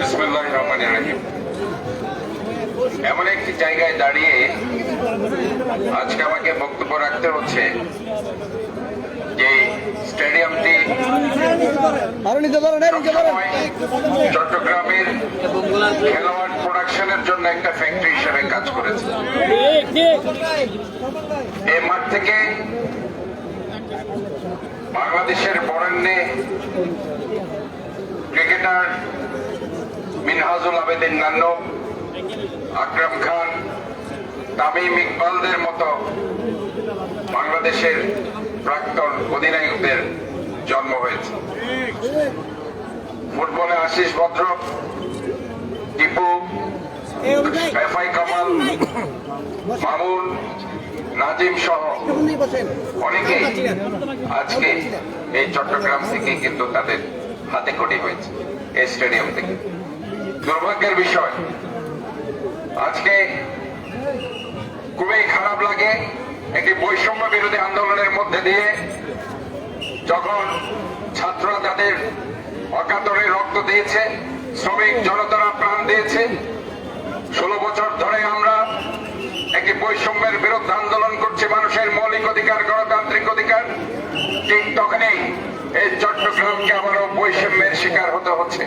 বিসমুল্লাহ রহমান রাহিম এমন একটি জায়গায় দাঁড়িয়ে আজকে আমাকে বক্তব্য রাখতে হচ্ছে যে স্টেডিয়ামটি চট্টগ্রামের খেলোয়াড় প্রোডাকশনের জন্য একটা ফ্যাক্টরি হিসেবে কাজ করেছে। এই মাঠ থেকে বাংলাদেশের বরেণ্যে ক্রিকেটার মিনহাজুল আবেদিন নান্নু, আকরাম খান, তামিম ইকবালদের মতো বাংলাদেশের প্রাক্তন অধিনায়কদের জন্ম হয়েছে। ফুটবলে আশিস ভদ্র, টিপু, এফআই কামাল, মামুন, নাজিম সহ অনেকেই আজকে এই চট্টগ্রাম থেকে কিন্তু তাদের হাতে খড়ি হয়েছে, এই স্টেডিয়াম থেকে। দুর্ভাগ্যের বিষয়। আজকে খুবই খারাপ লাগে একটি বৈষম্য বিরোধী আন্দোলনের মধ্যে দিয়ে যখন ছাত্ররা তাদের অকাতরে রক্ত দিয়েছে, শ্রমিক জনতারা প্রাণ দিয়েছে, ষোলো বছর ধরে আমরা একটি বৈষম্যের বিরুদ্ধে আন্দোলন করছি, মানুষের মৌলিক অধিকার, গণতান্ত্রিক অধিকার, ঠিক তখনই এই চট্টগ্রামকে আবারও বৈষম্যের শিকার হতে হচ্ছে।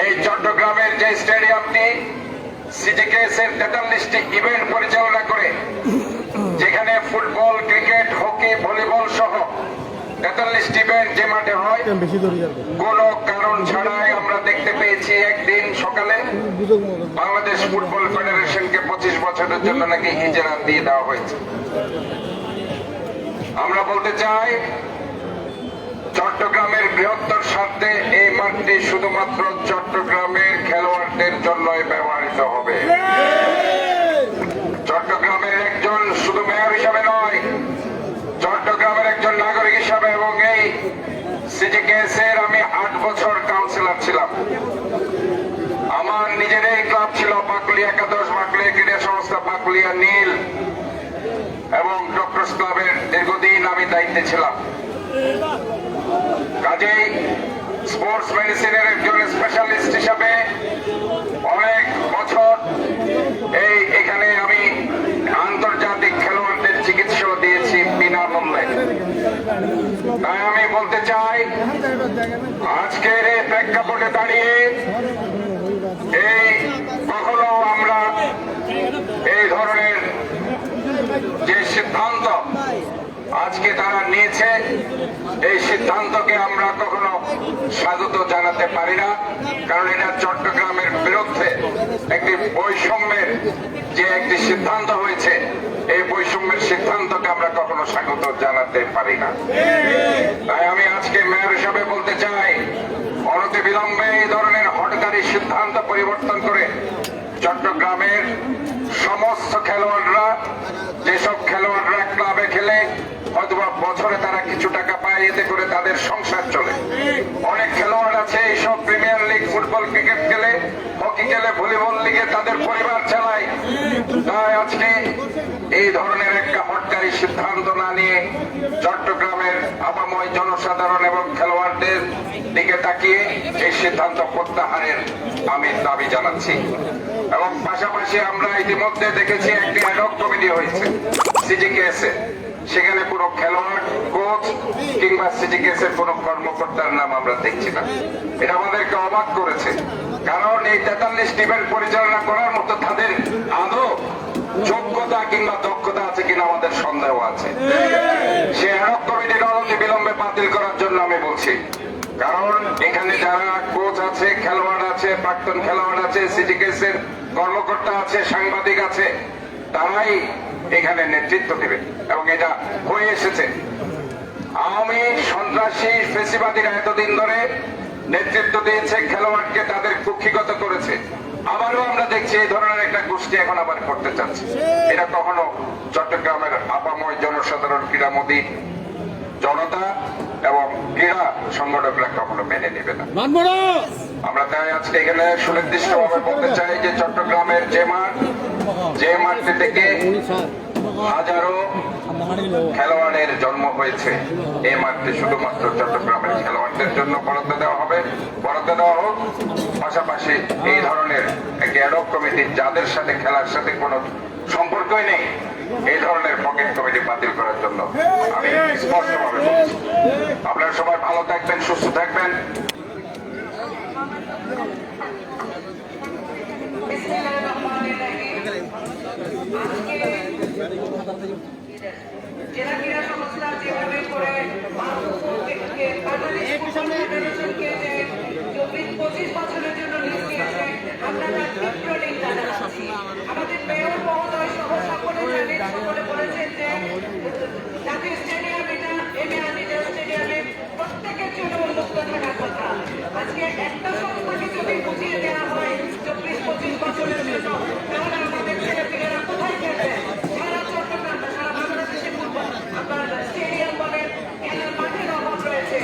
এই চট্টগ্রামের যে স্টেডিয়ামটি সিজিকেএস এর তেতাল্লিশটি ইভেন্ট পরিচালনা করে যেখানে ফুটবল ক্রিকেট হকি ভলিবল সহ তেতাল্লিশটি ইভেন্ট যে মাঠে হয় কোনো কারণ ছাড়াই আমরা দেখতে পেয়েছি একদিন সকালে বাংলাদেশ ফুটবল ফেডারেশনকে পঁচিশ বছরের জন্য নাকি ইজারা দিয়ে দেওয়া হয়েছে। আমরা বলতে চাই চট্টগ্রামের বৃহত্তর স্বার্থে এই মাঠটি শুধুমাত্র চট্টগ্রামের খেলোয়াড়দের জন্যই ব্যবহৃত হবে। চট্টগ্রামের একজন শুধু মেয়র হিসাবে নয়, চট্টগ্রামের একজন নাগরিক হিসাবে এবং এই সিজিকেএস এর আমি আট বছর কাউন্সিলর ছিলাম। আমার নিজেরই ক্লাব ছিল পাকুলিয়া একাদশ পাকুলিয়া ক্রীড়া সংস্থা পাকুলিয়া নীল এবং ডক্টরস ক্লাবের দীর্ঘদিন আমি দায়িত্বে ছিলাম। কাজেই স্পোর্টস মেডিসিনের একজন স্পেশালিস্ট হিসাবে অনেক বছর এই এখানে আমি আন্তর্জাতিক খেলোয়াড়দের চিকিৎসা দিয়েছি বিনা বিনামূল্যে তাই আমি বলতে চাই, আজকের এই প্রেক্ষাপটে দাঁড়িয়ে এই কখনো আমরা এই ধরনের যে সিদ্ধান্ত আজকে তারা নিয়েছে এই সিদ্ধান্তকে আমরা কখনো স্বাগত জানাতে পারি না, কারণ এটা চট্টগ্রামের বিরুদ্ধে একটি বৈষম্যের যে একটি সিদ্ধান্ত হয়েছে, এই বৈষম্যের সিদ্ধান্তকে আমরা কখনো স্বাগত জানাতে পারি না। তাই আমি আজকে মেয়র হিসাবে বলতে চাই, অনতি বিলম্বে এই ধরনের হটকারী সিদ্ধান্ত পরিবর্তন করে চট্টগ্রামের সমস্ত খেলোয়াড়রা, যেসব খেলোয়াড়রা ক্লাবে খেলে অথবা বছরে তারা কিছু টাকা পায়, এতে করে তাদের সংসার চলে। অনেক খেলোয়াড় আছে, এইসব প্রিমিয়ার লিগ, ফুটবল, ক্রিকেট খেলে, হকি খেলে, ভলিবল লিগে তাদের পরিবার চালায়। তাই আজকে এই ধরনের একটা হটকারী সিদ্ধান্ত না নিয়ে চট্টগ্রামের আপাময় জনসাধারণ এবং খেলোয়াড়দের দিকে তাকিয়ে এই সিদ্ধান্ত প্রত্যাহারের আমি দাবি জানাচ্ছি। এবং পাশাপাশি আমরা ইতিমধ্যে দেখেছি একটি অ্যাডক কমিটি হয়েছে সিজিকেএস এ সেখানে কোনো খেলোয়াড় কোচ কিংবা সিজিকেএস এর কোনো কর্মকর্তার নাম আমরা দেখছি না। এটা আমাদেরকে অবাক করেছে। কারণ এই তেতাল্লিশ টিমের পরিচালনা করার মতো তাদের আদৌ যোগ্যতা কিংবা দক্ষতা আছে কিনা আমাদের সন্দেহ আছে। সে অ্যাডক কমিটির অনতি বিলম্বে বাতিল করার জন্য আমি বলছি। কারণ এখানে যারা কোচ আছে, খেলোয়াড় আছে, প্রাক্তন খেলোয়াড় আছে সিজিকেএস এর কর্মকর্তা আছে, সাংবাদিক আছে তারাই এখানে নেতৃত্ব দেবে। এবং এটা হয়ে এসেছে। আওয়ামী সন্ত্রাসী ফেসিবাদীরা এতদিন ধরে নেতৃত্ব দিয়েছে খেলোয়াড়কে তাদের কুক্ষিগত করেছে। আবারও আমরা দেখছি এই ধরনের একটা গোষ্ঠী এখন আবার করতে চাচ্ছে। এটা কখনো চট্টগ্রামের আপাময় জনসাধারণ ক্রীড়ামোদী জনতা এবং ক্রীড়া সংগঠকরা কখনো মেনে নেবে না। না! আমরা তাই আজকে এখানে সুনির্দিষ্ট ভাবে বলতে চাই যে চট্টগ্রামের যে মাঠ যে মাঠটি থেকে হাজারো খেলোয়াড়ের জন্ম হয়েছে এই মাঠটি শুধুমাত্র চট্টগ্রামের খেলোয়াড়দের জন্য বরাদ্দ দেওয়া হবে। বরাদ্দ দেওয়া হোক, পাশাপাশি এই ধরনের একটি অ্যাডক কমিটি যাদের সাথে খেলার সাথে কোনো সম্পর্কই নেই, এই ধরনের পকেট কমিটি বাতিল করার জন্য আমি স্পষ্টভাবে বলছি। আপনারা সবাই ভালো থাকবেন, সুস্থ থাকবেন। জেলা ক্রীড়া সংস্থা যেভাবে করে চব্বিশ পঁচিশ বছরের জন্য জানাচ্ছি আমাদের মেয়র মহোদয় সহ সকলে জানেন সকলে বলেছেন যে জাতীয় স্টেডিয়াম এটা এমএ আদিত্য স্টেডিয়ামে প্রত্যেকের জন্য উন্মুক্ত থাকার কথা আজকে একটা সংস্থাকে যদি বুঝিয়ে দেওয়া হয় চব্বিশ পঁচিশ বছরের জন্য তাহলে আমাদের ছেলেপেলেরা কোথায় খেলবে সারা চট্টগ্রাম বা সারা বাংলাদেশে ফুটবল আপনার স্টেডিয়াম বলেন খেলার মাঠের অভাব রয়েছে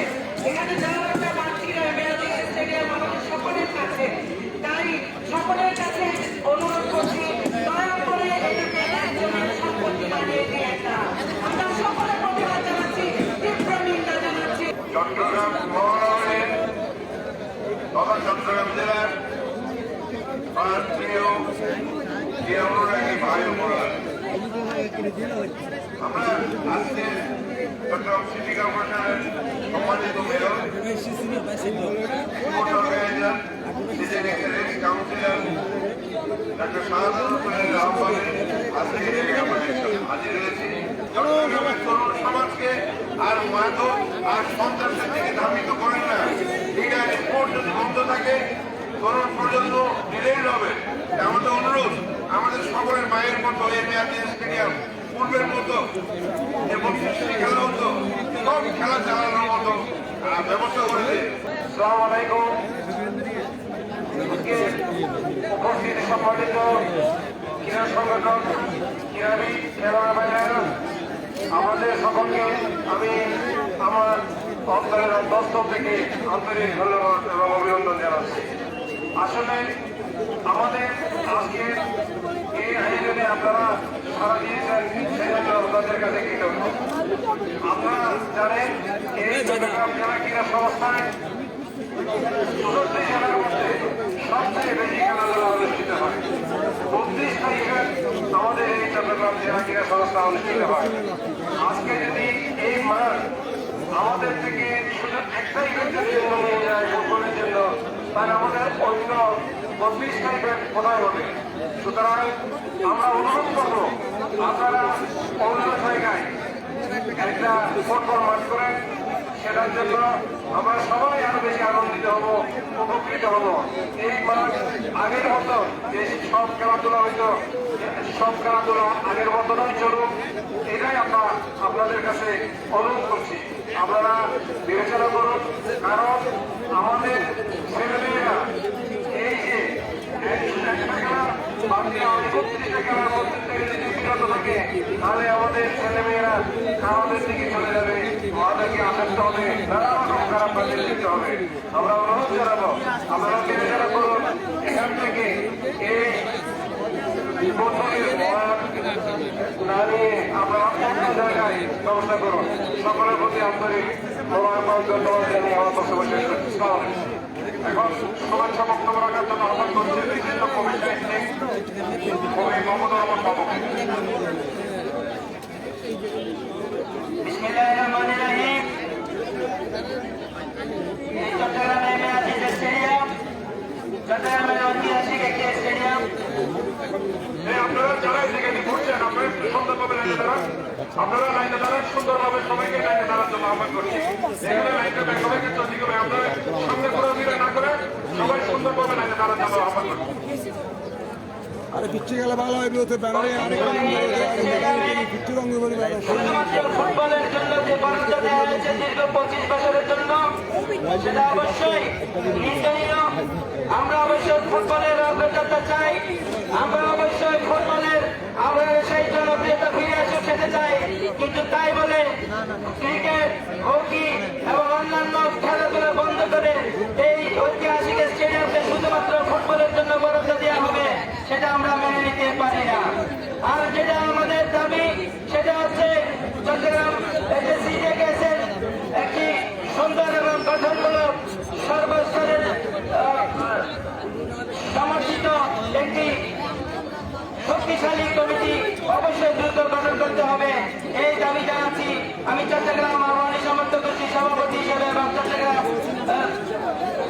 এখানে যাওয়ার একটা মাঠ ছিল মেয়াদি স্টেডিয়াম আমাদের সকলের কাছে তাই সকলের কাছে অনুরোধ করছি দয়া করে এটাকে একজনের সম্পত্তি বানিয়ে দিয়ে একটা আমরা সকলে প্রতিবাদ জানাচ্ছি তীব্র নিন্দা জানাচ্ছি চট্টগ্রাম মহানগরের তথা চট্টগ্রাম জেলার আমার প্রিয় যে অনুরাগী ভাই ও বোনেরা, আমরা আজকে চট্টগ্রাম সিটি কর্পোরেশনের সম্মানিত mayor sports organiser season excellence councillor doctor Shahad আহ্বানে আজকে এই জায়গায় হাজির হয়েছি। তরুণ সমাজকে আর সন্ত্রাসের দিকে ধাবিত করেন না। ক্রীড়া স্পোর্ট বন্ধ থাকে। তরুণ প্রজন্ম ডিলেড হবে আমাদের অনুরোধ, আমাদের সকলের মায়ের মতো এই স্টেডিয়াম পূর্বের মতো, এবং খেলা হতো সব খেলা চালানোর মতো ব্যবস্থা করেছে। সালাম আলাইকুম। আজকে উপস্থিত সম্মানিত ক্রীড়া সংগঠন ক্রীড়াবিদ, খেলোয়াড় আমাদের সকলকে আমি আমার অন্তরের অন্তস্থ থেকে আন্তরিক ধন্যবাদ এবং অভিনন্দন জানাচ্ছি। আসলে আমাদের আজকে এই আয়োজনে আপনারা সারা দিয়েছেন, সেই জন্য আপনাদের কাছে কৃতজ্ঞ। আপনারা জানেন এই চট্টগ্রাম জেলা ক্রীড়া সংস্থায় চৌষট্টি জেলার মধ্যে সবচেয়ে বেশি খেলাধুলা অনুষ্ঠিত হয় বত্রিশ তারিখে আমাদের এই চট্টগ্রাম জেলা ক্রীড়া সংস্থা হয় আজকে যদি এই মাঠ আমাদের থেকে শুধু একটা ইভেন্টের জন্য নিয়ে যায় ফুটবলের জন্য তাহলে আমাদের অন্য বত্রিশটা ইভেন্ট কোথায় হবে সুতরাং আমরা অনুরোধ করব আপনারা অন্য জায়গায় একটা ফুটবল মাঠ করেন সেটার জন্য আমরা সবাই আরও বেশি আনন্দিত হব উপকৃত হব এই মাঠ আগের মতো যে সব খেলাধুলা হয়তো সব খেলাধুলা আগের মতনই চলুক, এটাই আমরা আপনাদের কাছে অনুরোধ করছি। আপনারা বিবেচনা করুন, কারণ আমাদের ছেলেমেয়েরা এই যে আমাদের ছেলেমেয়েরা দিকে চলে যাবে হবে লিপ্ত হবে। আমরা অনুরোধ জানাব, আপনারা বিবেচনা করুন, এখান থেকে এই ব্যবস্থা করুন সকলের প্রতি আন্তরিক ধন্যবাদ জানিয়ে আমার বক্তব্য শেষ করছি। এখন শুভেচ্ছা বক্তব্য রাখার জন্য আহ্বান করছি চট্টগ্রামে মেয়াদি যে স্টেডিয়াম চট্টগ্রামের ঐতিহাসিক একটি স্টেডিয়াম এই আপনারা লাইনে দাঁড়ান সুন্দরভাবে সবাইকে লাইনে দাঁড়ার জন্য আহ্বান করছি এখানে লাইনটা সবাইকে তৈরি করে আপনারা সামনে ঘোরাফেরা না করে সবাই সুন্দরভাবে লাইনে দাঁড়ার জন্য আহ্বান করছি আরে পিচ্ছি খেলা ভালো হবে ওতে ব্যানারে অনেক পিচ্ছি রঙ ফুটবলের জন্য যে বরাদ্দ পঁচিশ বছরের জন্য সেটা অবশ্যই আমরা অবশ্যই ফুটবলের অগ্রযাত্রা চাই। আমরা অবশ্যই ফুটবলের আমরা সেই জনপ্রিয়তা ফিরে আসুক সেটা চাই। কিন্তু তাই বলে ক্রিকেট, হকি এবং অন্যান্য খেলাধুলা বন্ধ করে এই ঐতিহাসিক স্টেডিয়ামকে শুধুমাত্র ফুটবলের জন্য বরাদ্দ দেওয়া হবে। সেটা আমরা মেনে নিতে পারি না। আর যেটা আমাদের দাবি, সেটা হচ্ছে চট্টগ্রাম একটি সুন্দর এবং গঠনমূলক সর্বস্তরের সমর্থিত একটি শক্তিশালী কমিটি অবশ্যই দ্রুত গঠন করতে হবে। এই দাবি জানাচ্ছি আমি চট্টগ্রাম আহ্বানী সমর্থক সভাপতি হিসেবে এবং চট্টগ্রাম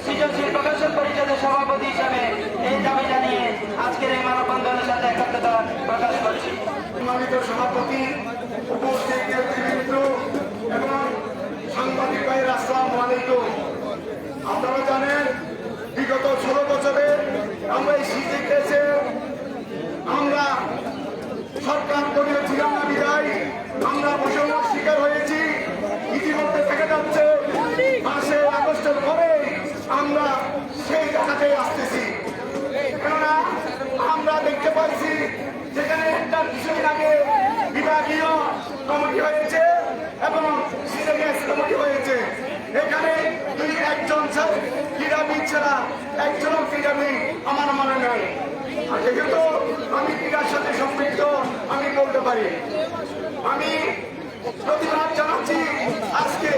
সৃজনশীল প্রকাশন পরিষদের সভাপতি হিসেবে সম্মানিত সভাপতি, উপস্থিত এবং সাংবাদিক আসসালামু আলাইকুম। আপনারা জানেন, বিগত ষোলো বছরে আমরা এই কেসে আমরা সরকার করিয়েছিলাম না বিদায়। আমরা বৈষম্যের শিকার হয়েছি। ইতিমধ্যে দেখা যাচ্ছে মাসে আগস্টের পরে আমরা সেই জায়গাতেই আসতেছি। কেননা আমরা দেখতে পাচ্ছি যেখানে একটা কিছুদিন আগে বিভাগীয় কমিটি হয়েছে এবং কমিটি হয়েছে। এখানে দুই একজন ক্রীড়াবিদ ছাড়া একজনও ক্রীড়াবিদ আমার মনে নেই। যেহেতু আমি ক্রীড়ার সাথে সম্পৃক্ত, আমি বলতে পারি। আমি প্রতিবাদ জানাচ্ছি আজকে।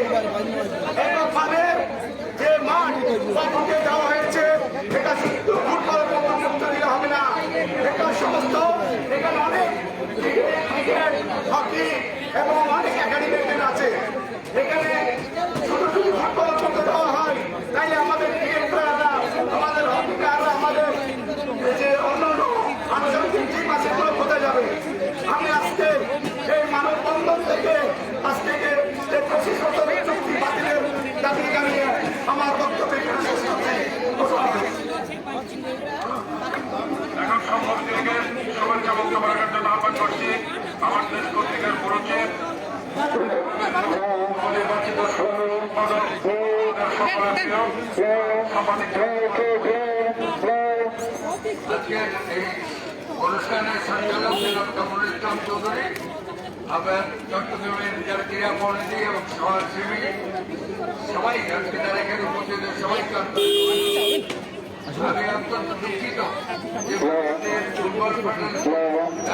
যে মাঠ বাবুকে দেওয়া হয়েছে এটা শুধু ফুটবল মুক্ত দিলে হবে না এটা সমস্ত এখানে অনেক ক্রিকেট, হকি এবং অনেক একাডেমি আছে। এখানে শুধু শুধু ফুটবল মুক্ত দেওয়া হয়। তাইলে আমাদের ক্রিকেট আমাদের হকি আমাদের যে অন্য অন্য আন্তর্জাতিক টিম আছে এগুলো কোথায় যাবে। আমি আজকে এই মানববন্ধন থেকে আজ থেকে এই পঁচিশ বছরের চুক্তি বাতিলের দাবি জানিয়ে আমার বক্তব্য এখানে শেষ করছি। এখন সম্পর্কে শুভেচ্ছা বক্তব্য রাখার জন্য আহ্বান করছি। আমার দেশ পত্রিকার প্রচের নির্বাচিত অনুষ্ঠানের সঞ্চালক জনাব কামরুল ইসলাম চৌধুরী আবার চট্টগ্রামের যারা ক্রীড়া কমিটি এবং সমাজসেবী সবাই আজকে যারা এখানে উপস্থিত সবাইকে আমি যে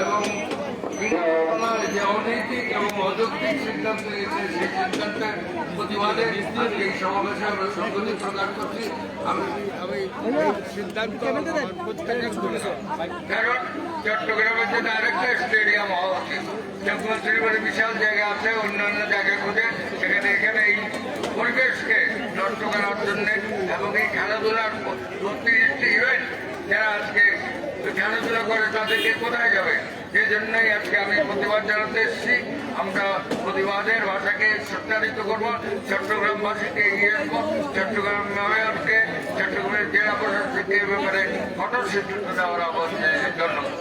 এবং বিধানসভার যে সিদ্ধান্ত নিয়েছে প্রতিবাদে এই সমাবেশে আমরা সংগতি প্রদান করছি আমি কারণ চট্টগ্রামের জন্য আরেকটা স্টেডিয়াম হওয়া উচিত যখন শ্রীবাড়ি বিশাল জায়গা আছে অন্যান্য জায়গা খুঁজে সেখানে এখানে এই পরিবেশকে নষ্ট করার জন্য এবং এই খেলাধুলার বত্রিশটি ইভেন্ট যারা আজকে খেলাধুলা করে তাদেরকে কোথায় যাবে? সেই জন্যই আজকে আমি প্রতিবাদ জানাতে এসেছি। আমরা প্রতিবাদের ভাষাকে সত্যায়িত করব। চট্টগ্রামবাসীকে এগিয়ে আসব চট্টগ্রাম মেয়রকে চট্টগ্রামের জেলা প্রশাসককে এ ব্যাপারে কঠোর সিদ্ধান্ত নেওয়ার আহ্বান জানিয়ে ধন্যবাদ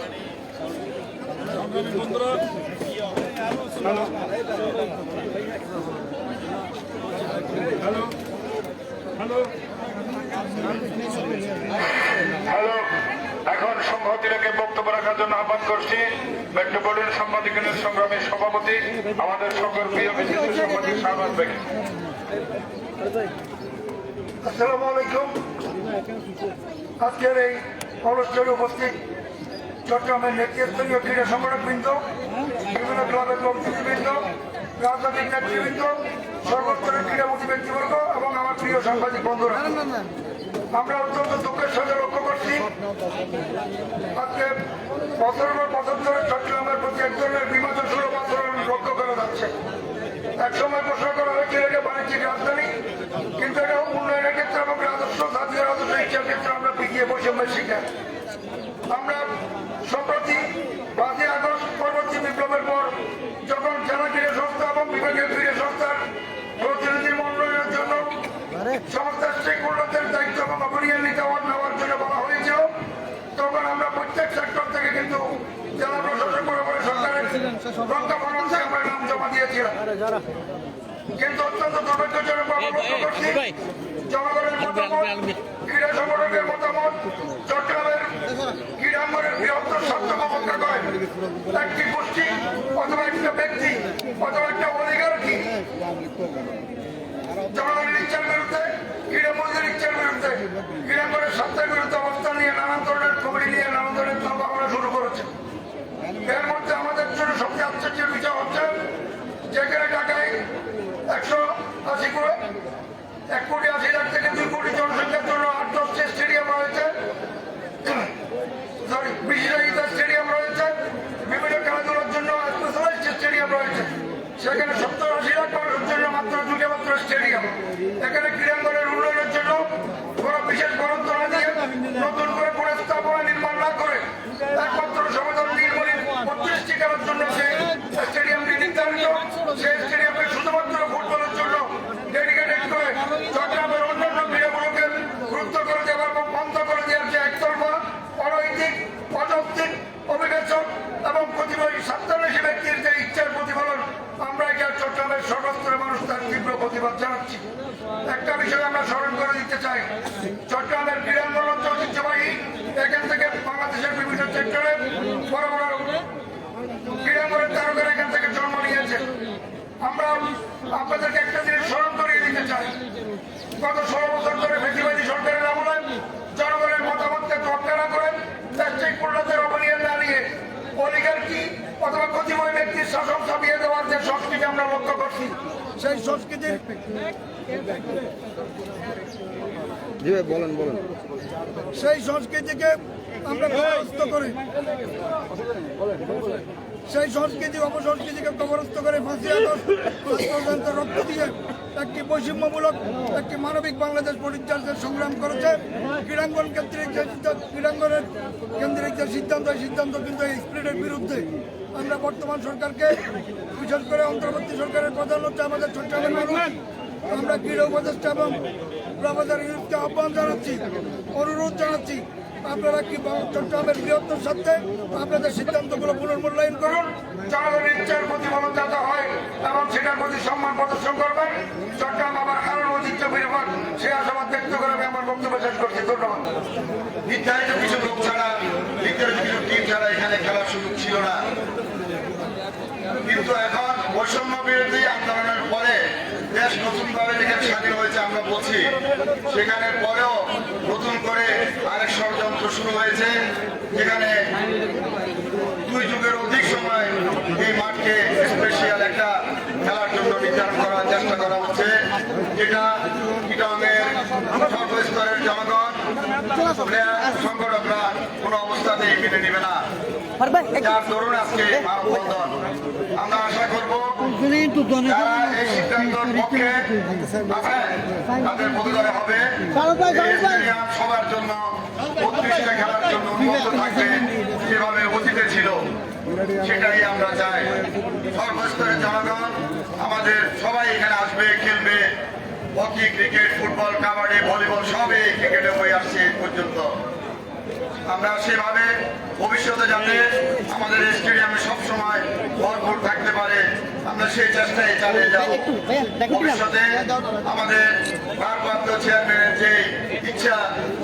হ্যালো। এখন সংহতিকে বক্তব্য রাখার জন্য আহ্বান করছি। মেট্রোপলিটন সাংবাদিকের সংগ্রামী সভাপতি, আমাদের সকল প্রিয় বিশিষ্ট সাংবাদিক শাহবাজ বেগম আসসালামু আলাইকুম। আজকের এই অনুষ্ঠানে উপস্থিত চট্টগ্রামের নেতৃস্থানীয় ক্রীড়া সংগঠকবৃন্দ, বিভিন্ন ক্লাবের কর্মীবৃন্দ, রাজনৈতিক নেতৃবৃন্দ, সর্বস্তরের ক্রীড়ামুখী ব্যক্তিবর্গ এবং আমার প্রিয় সাংবাদিক বন্ধুরা। আমরা অত্যন্ত দুঃখের সাথে লক্ষ্য করছি আজকে বছর পর চট্টগ্রামের প্রতি এক ধরনের বিভাজন সুলভ আচরণ লক্ষ্য করা যাচ্ছে এক সময় ঘোষণা করা হয়েছিল এটা বাণিজ্যিক রাজধানী কিন্তু এটা উন্নয়নের ক্ষেত্রে এবং রাজস্ব জাতীয় রাজস্ব ইচ্ছার ক্ষেত্রে আমরা পিছিয়ে বৈষম্যের শিকার আমরা সম্প্রতি পাঁচই আগস্ট পরবর্তী বিপ্লবের পর যখন জেলা ক্রীড়া সংস্থা এবং বিভাগীয় ক্রীড়া সংস্থার প্রতিনিধি মনোনয়নের জন্য সংস্থার স্টেক হোল্ডারদের দায়িত্ব এবং অপরিয়াল নেওয়ার নেওয়ার জন্য বলা হয়েছিল তখন আমরা প্রত্যেক সেক্টর থেকে কিন্তু জেলা প্রশাসন বরাবর সরকারের রক্ষা আমরা নাম জমা দিয়েছিলাম কিন্তু অত্যন্ত দুর্ভাগ্যজনক জনগণের মতামত ক্রীড়া সংগঠনের মতামত চট্টগ্রামের ক্রীড়াঙ্গনের বৃহত্তর স্বার্থ অবজ্ঞা করে একটি গোষ্ঠী অথবা একটা ব্যক্তি অথবা একটা অলিগার্কি জনগণের ইচ্ছার বিরুদ্ধে ক্রীড়া মন্ত্রীর ইচ্ছার বিরুদ্ধে ক্রীড়াঙ্গনের স্বার্থের বিরুদ্ধে অবস্থান নিয়ে নানান ধরনের কমিটি নিয়ে নানান এর মধ্যে আমাদের জন্য সবচেয়ে আশ্চর্যের বিষয় হচ্ছে যেখানে ঢাকায় একশো আশি করে এক কোটি আশি লাখ থেকে দুই কোটি জনসংখ্যার জন্য আট দশটি স্টেডিয়াম রয়েছে। সরি বিশটা স্টেডিয়াম রয়েছে। বিভিন্ন খেলাধুলার জন্য স্পেশালাইজড স্টেডিয়াম রয়েছে। সেখানে সত্তর আশি লাখ মানুষের জন্য মাত্র দুটো মাত্র স্টেডিয়াম। এখানে ক্রীড়াঙ্গনের উন্নয়নের জন্য কোনো বিশেষ বরাদ্দ না দিয়ে নতুন করে কোনো স্থাপনা নির্মাণ না করে খেলার জন্য যে স্টেডিয়ামটি নির্ধারিত সেই স্টেডিয়ামে শুধুমাত্র ফুটবলের জন্য ডেডিকেটেড করে চট্টগ্রামের অন্যান্য ক্রীড়াগুলোকে গুরুত্ব করে দেওয়ার এবং বন্ধ করে দেওয়ার যে একতরফা, অনৈতিক, অযৌক্তিক অবিবেচক এবং প্রতিবাদী স্বার্থান্বেষী ব্যক্তির যে ইচ্ছার প্রতিফলন, আমরা এটা চট্টগ্রামের সর্বস্তরের মানুষ তার তীব্র প্রতিবাদ জানাচ্ছি। একটা বিষয় আমরা স্মরণ করে দিতে চাই, চট্টগ্রামের ক্রীড়াঙ্গন ঐতিহ্যবাহী এখান থেকে বাংলাদেশের বিভিন্ন সেক্টরে বড় বড় ক্রীড়াঙ্গনের তারকারা এখান থেকে জন্ম নিয়েছে আমরা আপনাদেরকে একটা জিনিস স্মরণ করিয়ে দিতে চাই। গত ষোলো বছর ধরে ফেসিবাদী সরকারের আমলে জনগণের মতামতকে তোয়াক্কা না করে প্লাস্টিক পূর্ণতার অবনিয়ন না নিয়ে অলিগার্কি অথবা ক্ষতিময় ব্যক্তির শাসন চাপিয়ে দেওয়ার যে সংস্কৃতি আমরা লক্ষ্য করছি সেই সংস্কৃতির বলেন বলেন। সেই সংস্কৃতিকে আমরা করি। সেই সংস্কৃতি অপসংস্কৃতিকে কবরস্থ করে ফাঁসি আদর্শ রক্ত দিয়ে একটি বৈষম্যমূলক, একটি মানবিক বাংলাদেশ পরিচর্যার সংগ্রাম করেছে। ক্রীড়াঙ্গন কেন্দ্রিক যে ক্রীড়াঙ্গনের কেন্দ্রিক যে সিদ্ধান্ত সিদ্ধান্ত কিন্তু এই স্পিরিটের বিরুদ্ধে। আমরা বর্তমান সরকারকে, বিশেষ করে অন্তর্বর্তী সরকারের প্রধান হচ্ছে আমাদের চট্টগ্রামের মানুষ। আমরা ক্রীড়া উপদেষ্টা এবং আহ্বান জানাচ্ছি, অনুরোধ জানাচ্ছি আপনারা কি চট্টগ্রামের বৃহত্তর স্বার্থে আপনাদের সিদ্ধান্তগুলো পুনর্মূল্যায়ন করুন? জনগণের ইচ্ছার প্রতিফলন যাতে হয় এবং সেটার প্রতি সম্মান প্রদর্শন করবেন। চট্টগ্রাম আবার আরও ঐতিহ্য পান সে আশাবাদ ব্যক্ত করে আমি আমার বক্তব্য শেষ করছি। ধন্যবাদ। নির্ধারিত কিছু লোক ছাড়া নির্ধারিত কিছু টিম ছাড়া এখানে খেলার সুযোগ ছিল না। কিন্তু এখন বৈষম্য বিরোধী আন্দোলনের দেশ নতুনভাবে যেখানে স্বাধীন হয়েছে আমরা বলছি সেখানে পরেও নতুন করে আরেক ষড়যন্ত্র শুরু হয়েছে যেখানে দুই যুগের অধিক সময় এই মাঠকে স্পেশিয়াল একটা খেলার জন্য নির্ধারণ করার চেষ্টা করা হচ্ছে যেটা কিটংয়ের সর্বস্তরের জনগণ সংগঠকরা কোনো অবস্থাতেই মেনে নেবে না। যার দরুন আজকে মানববন্ধন আমরা হবে। স্টেডিয়াম সবার জন্য খেলার জন্য উন্মুক্ত থাকবে যেভাবে অতীতে ছিল সেটাই আমরা চাই। সর্বস্তরের জনগণ আমাদের সবাই এখানে আসবে খেলবে। Hockey cricket football kabaddi volleyball সবই ক্রিকেটে হয়ে আসছে পর্যন্ত। আমরা সেভাবে ভবিষ্যতে যাতে আমাদের স্টেডিয়ামে সবসময় ভরপুর থাকতে পারে। আমরা সেই চেষ্টায় চালিয়ে যাব। ভবিষ্যতে আমাদের ভারপ্রাপ্ত চেয়ারম্যানের যে ইচ্ছা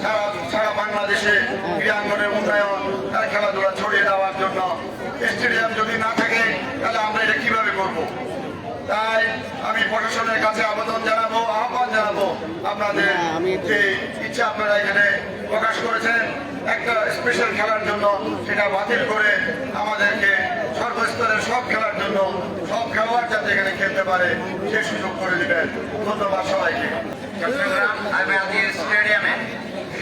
সারা সারা বাংলাদেশে ক্রীড়াঙ্গনের উন্নয়ন তার খেলাধুলা ছড়িয়ে দেওয়ার জন্য স্টেডিয়াম যদি না থাকে তাহলে আমরা এটা কীভাবে করব? তাই আমি প্রশাসনের কাছে আবেদন জানাব আহ্বান জানাব আপনাদের যে ইচ্ছা আপনারা এখানে প্রকাশ করেছেন একটা স্পেশাল খেলার জন্য সেটা বাতিল করে আমাদেরকে সর্বস্তরের সব খেলার জন্য খেলোয়াড় যাতে এখানে খেলতে পারে, সে সুযোগ করে দিবেন। ধন্যবাদ সবাইকে। চট্টগ্রাম আইবিআদি স্টেডিয়ামে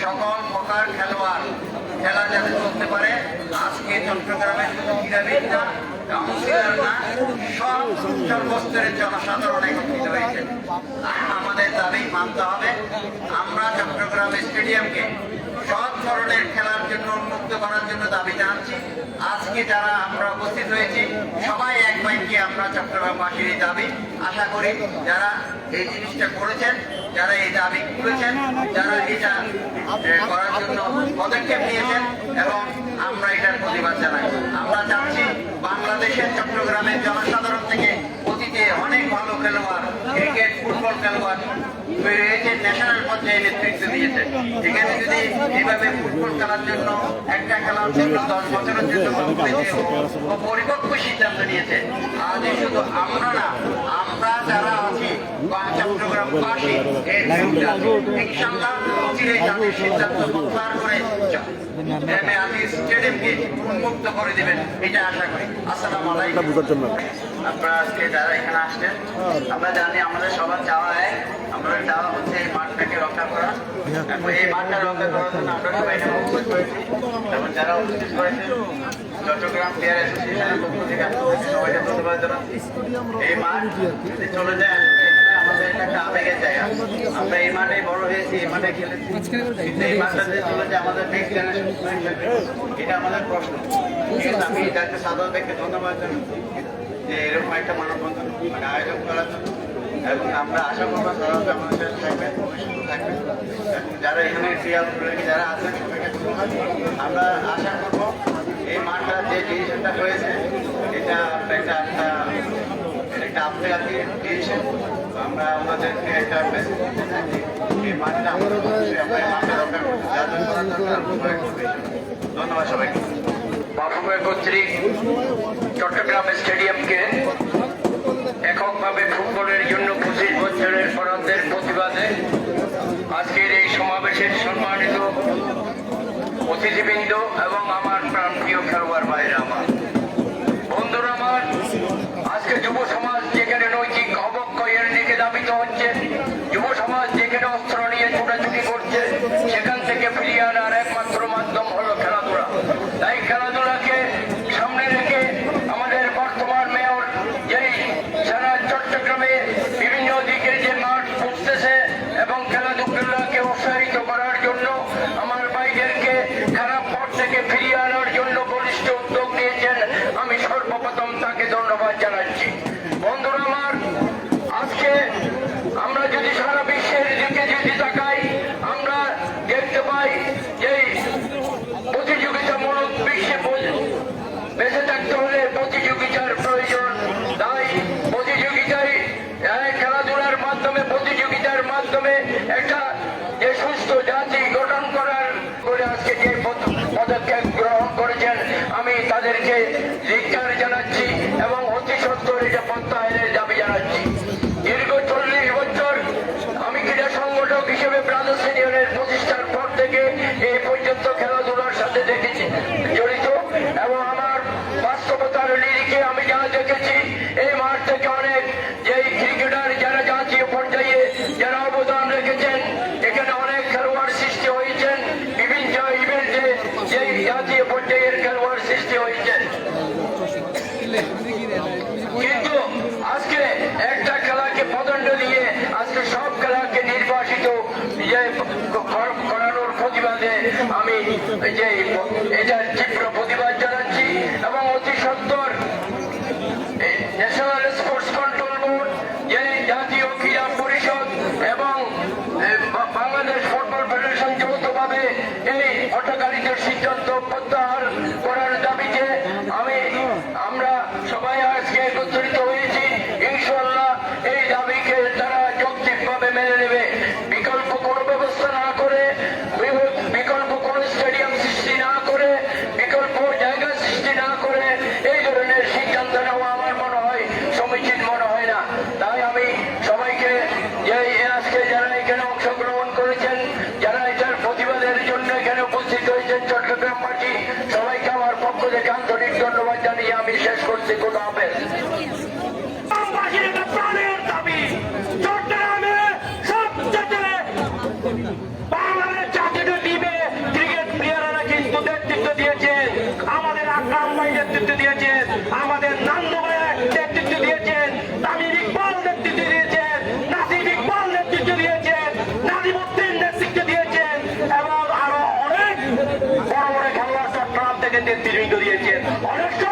সকল প্রকার খেলোয়াড় খেলা যাতে চলতে পারে, আজকে চট্টগ্রামের শুধু ক্রীড়াবিদ না সব সর্বস্তরের জনসাধারণ আমাদের দাবি মানতে হবে, আমরা চট্টগ্রাম স্টেডিয়ামকে সব ধরনের খেলার জন্য, উন্মুক্ত করার জন্য দাবি জানাচ্ছি। আজকে যারা আমরা উপস্থিত হয়েছি, সবাই এক বাইকে আমরা চট্টগ্রামবাসীর দাবি। আশা করি যারা এই জিনিসটা করেছেন, যারা এই দাবি করেছেন যারা এটা করার জন্য পদক্ষেপ নিয়েছেন এবং আমরা এটার প্রতিবাদ জানাই। আমরা চাচ্ছি বাংলাদেশের চট্টগ্রামের জনসাধারণ থেকে অতীতে অনেক ভালো খেলোয়াড়, ক্রিকেট, ফুটবল খেলোয়াড় নেতৃত্ব দিয়েছে, এখানে একটা খেলার জন্য, দশ সিদ্ধান্ত নিয়েছে, আজ শুধু আমরা না, আমরা যারা আছি বা চট্টগ্রামবাসী ভুলটা ইনশাল্লাহ সিদ্ধান্ত প্রত্যাহার করে এমএ আলী স্টেডিয়ামকে উন্মুক্ত করে দিবেন এটা আশা করি। আসসালামু আলাইকুম। আপনারা আজকে যারা এখানে আসছেন আমরা জানি আমাদের সবার চাওয়া এক আমাদের চাওয়া হচ্ছে এই মাঠটাকে রক্ষা করা। এবং এই মাঠটা রক্ষা করার জন্য আমরা সবাই এখানে উপস্থিত হয়েছি। এবং যারা উপস্থিত হয়েছে চট্টগ্রাম প্লেয়ার অ্যাসোসিয়েশনের পক্ষ থেকে আপনাদের সবাইকে ধন্যবাদ জানাচ্ছি। এই মাঠ চলে যায় একটা আবেগের জায়গা আমরা এই মাঠে বড় হয়েছি, এই মাঠে খেলেছি। এই মাঠটাতে চলেছে এটা আমাদের প্রশ্ন। আমি ডাক্তার সাধারণ ব্যক্তি ধন্যবাদ জানাচ্ছি যে এরকম একটা মানববন্ধন মানে আয়োজন করার জন্য। এবং আমরা আশা করব তারা যারা এখানে যারা আছেন সবাইকে আমরা আশা করব এই মাঠটা যে ডিসিশনটা হয়েছে, এটা একটা একটা এটা চট্টগ্রাম স্টেডিয়ামকে এককভাবে ফুটবলের জন্য পঁচিশ বছরের ফরানদের প্রতিবাদে আজকের এই সমাবেশের সম্মানিত অতিথিবৃন্দ এবং আমার প্রাণ প্রিয় খেলোয়াড় ভাইরা আমার। প্রতিষ্ঠার পর থেকে এই পর্যন্ত খেলাধুলার সাথে দেখেছি, জড়িত। এবং আমার বাস্তবতার নিরিখে আমি যা দেখেছি, এই মাঠ থেকে অনেক যেই নেতৃত্ব দিয়েছেন অনেক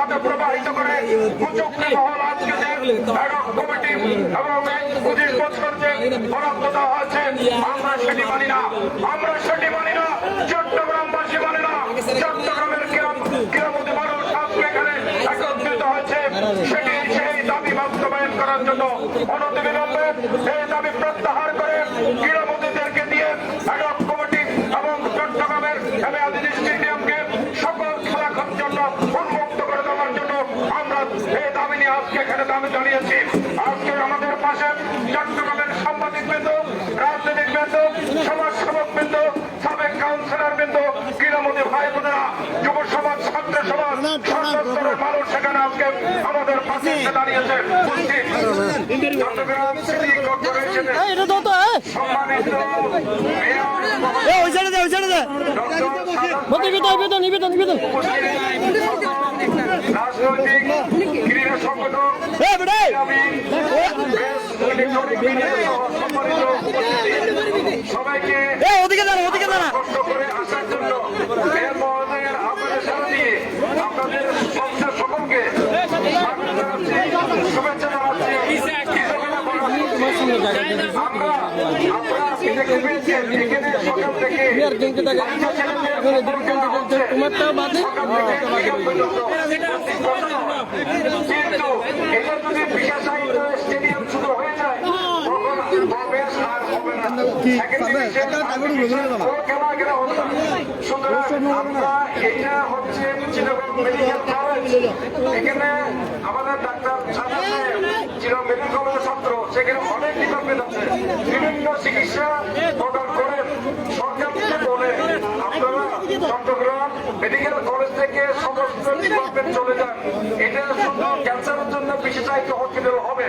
দাবিকে প্রবাহিত করে। মানি সেটি সেই দাবি বাস্তবায়ন করার জন্য অনতিবিলম্বে। এই দাবি প্রত্যাহার করে ক্রীড়ামন্ত্রীদেরকে দিয়ে অ্যাডক কমিটি এবং চট্টগ্রামের এমএআদি স্টেডিয়ামকে সকল খেলার জন্য উন্মুক্ত করে দেওয়ার জন্য আমরা এই দাবি নিয়ে আজকে এখানে দাবি জানিয়েছি আজকে আমাদের পাশে চট্টগ্রামের সাংবাদিক বৃন্দ রাজনৈতিক বৃন্দ সমাজ সেবক বৃন্দ সাবেক কাউন্সিলর বৃন্দ ক্রীড়ামন্ত্রী ভাই বোনেরা যুব সমাজ ছাত্র সমাজ সর্বস্তরের মানুষ সেখানে আজকে আমাদের পাশে এসে দাঁড়িয়েছে উপস্থিত। চট্টগ্রাম সিটি কর্পোরেশনের সম্মানিত রাজনৈতিক ক্রীড়া সবাইকে ওদিকে দাঁড়া ওদিকে দাঁড়া কষ্ট করে আসার জন্য মেয়র মহোদয়ের আপনাদের সাথে দিয়ে আপনাদের সংসার সকলকে শুভেচ্ছা জানাচ্ছি। আমরা আমরা দেখতে পেয়েছেন এখানে সকাল থেকে বিকাল পর্যন্ত। কিন্তু এটা যদি বিশেষ স্টেডিয়াম শুধু হয়ে যায় সুতরাং আমরা এটা হচ্ছে চিটাগং মেডিকেল কলেজ এখানে আমাদের ডাক্তার সাদা সাহেব মেডিকেল কলেজের ছাত্র সেখানে অনেক ডিপার্টমেন্ট আছে। বিভিন্ন চিকিৎসা প্রদান করেন। সরকার থেকে বলে আপনারা চট্টগ্রাম মেডিকেল কলেজ থেকে সমস্ত ডিপার্টমেন্ট চলে যান। এটা শুধু ক্যান্সারের জন্য বিশেষায়িত হসপিটাল হবে।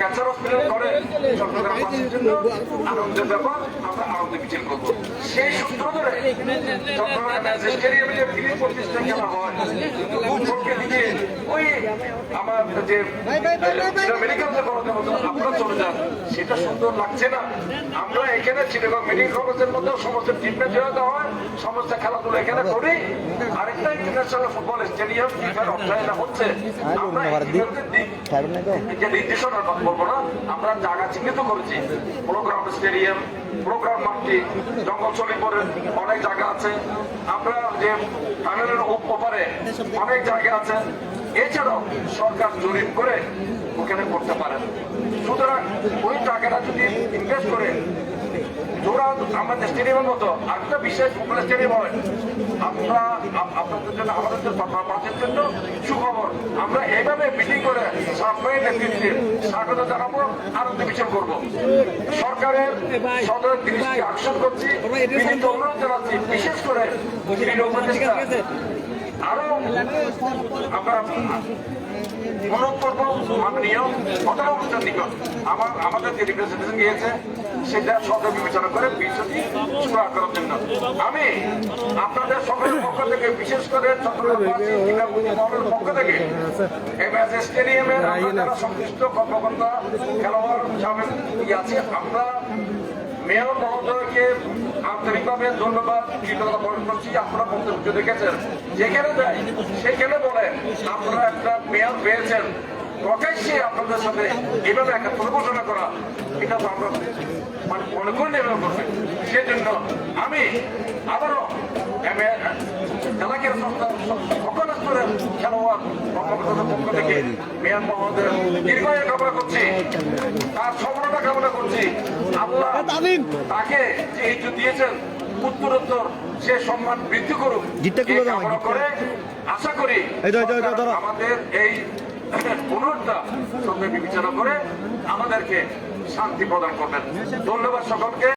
ক্যান্সার হসপিটাল করে চট্টগ্রামবাসীর জন্য। আনন্দের ব্যাপার আমরা আনন্দ মিছিল করব। সেই সূত্র ধরে চট্টগ্রাম স্টেডিয়ামে যে পঁচিশটা খেলা হয় দিকে ওই আমার যে মেডিকেল যে কলেজের মতো আপনারা চলে যান। সেটা সুন্দর লাগছে না। আমরা এখানে চিটাগং মেডিকেল কলেজের মধ্যে সমস্ত ট্রিটমেন্ট দেওয়া হয়। সমস্ত খেলাধুলা এখানে করি। আরেকটা ইন্টারন্যাশনাল ফুটবল স্টেডিয়াম এখানে অর্থায়ন হচ্ছে। আমরা দিক নির্দেশনার বলব না, আমরা জায়গা চিহ্নিত করেছি। প্রোগ্রাম স্টেডিয়াম প্রোগ্রাম মাঠটি জঙ্গল চলিপুরের অনেক জায়গা আছে। আমরা যে টানেলের ওপারে অনেক জায়গা আছে। এছাড়াও সরকার জরিপ করে ওখানে করতে পারেন। সুতরাং ওই টাকাটা যদি ইনভেস্ট করে জোড়া আমাদের স্টেডিয়ামের মতো আরেকটা বিশেষ ফুটবল স্টেডিয়াম আমরা আপনাদের জন্য, আমাদের পাশের জন্য সুখবর। আমরা এইভাবে মিটিং করে সাপ্লাই নেতৃত্বে স্বাগত জানাব, আনন্দ মিছিল করব। সরকারের সদর দৃষ্টি আকর্ষণ করছি জানাচ্ছি, বিশেষ করে আরও আমরা অনুরোধ করব, মাননীয় ঘটনা অনুষ্ঠান নিকট। আমার, আমাদের যে রিপ্রেজেন্টেশন গিয়েছে সেটা সরকার বিবেচনা করে বিষয়টি সুরাহ করার জন্য। আমি আপনাদের সকলের পক্ষ থেকে বিশেষ করে চট্টগ্রামবাসী পক্ষ থেকে এমএস স্টেডিয়ামের আমরা যারা সংশ্লিষ্ট কর্মকর্তা খেলোয়াড় আছে আমরা মেয়র মহোদয়কে আন্তরিকভাবে ধন্যবাদ কৃতজ্ঞতা প্রকাশ করছি আপনারা বক্তব্য দেখেছেন যেখানে যায় সেখানে বলেন আপনারা একটা মেয়র পেয়েছেন। প্রকাশ্যে আপনাদের সাথে এভাবে একটা ঘোষণা করা এটা তো আমরা মানে মনে না করবে। সেজন্য আমি আবারও সকল স্তরের খেলোয়াড় কর্মকর্তাদের পক্ষ থেকে মেয়র মহোদয় দীর্ঘায়ু কামনা করছি। তার সফলতা কামনা করছি। আল্লাহ তাকে যে এই দিয়েছেন উত্তরোত্তর সে সম্মান বৃদ্ধি করুক। কামনা করে আশা করি। আমাদের এই অনুরোধটা সঙ্গে বিবেচনা করে আমাদেরকে শান্তি প্রদান করবেন। ধন্যবাদ সকলকে।